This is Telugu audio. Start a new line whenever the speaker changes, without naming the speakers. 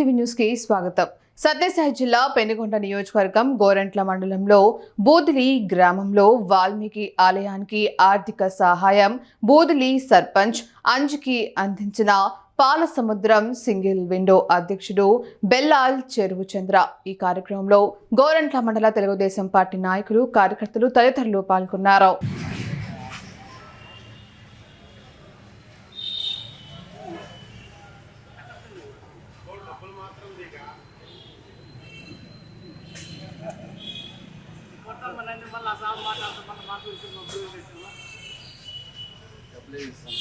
టీవీ న్యూస్కి స్వాగతం. సత్యసాయి జిల్లా పెనుగొండ నియోజకవర్గం గోరంట్ల మండలంలో బూదిలి గ్రామంలో వాల్మీకి ఆలయానికి ఆర్థిక సహాయం బూదిలి సర్పంచ్ అంజుకి అందించిన పాల సముద్రం సింగిల్ విండో అధ్యక్షుడు బెల్లాల్ చెరువు చంద్ర ఈ కార్యక్రమంలో గోరంట్ల మండల తెలుగుదేశం పార్టీ నాయకులు కార్యకర్తలు తదితరులు పాల్గొన్నారు.
మళ్ళీ డబ్బులే ఇస్తాం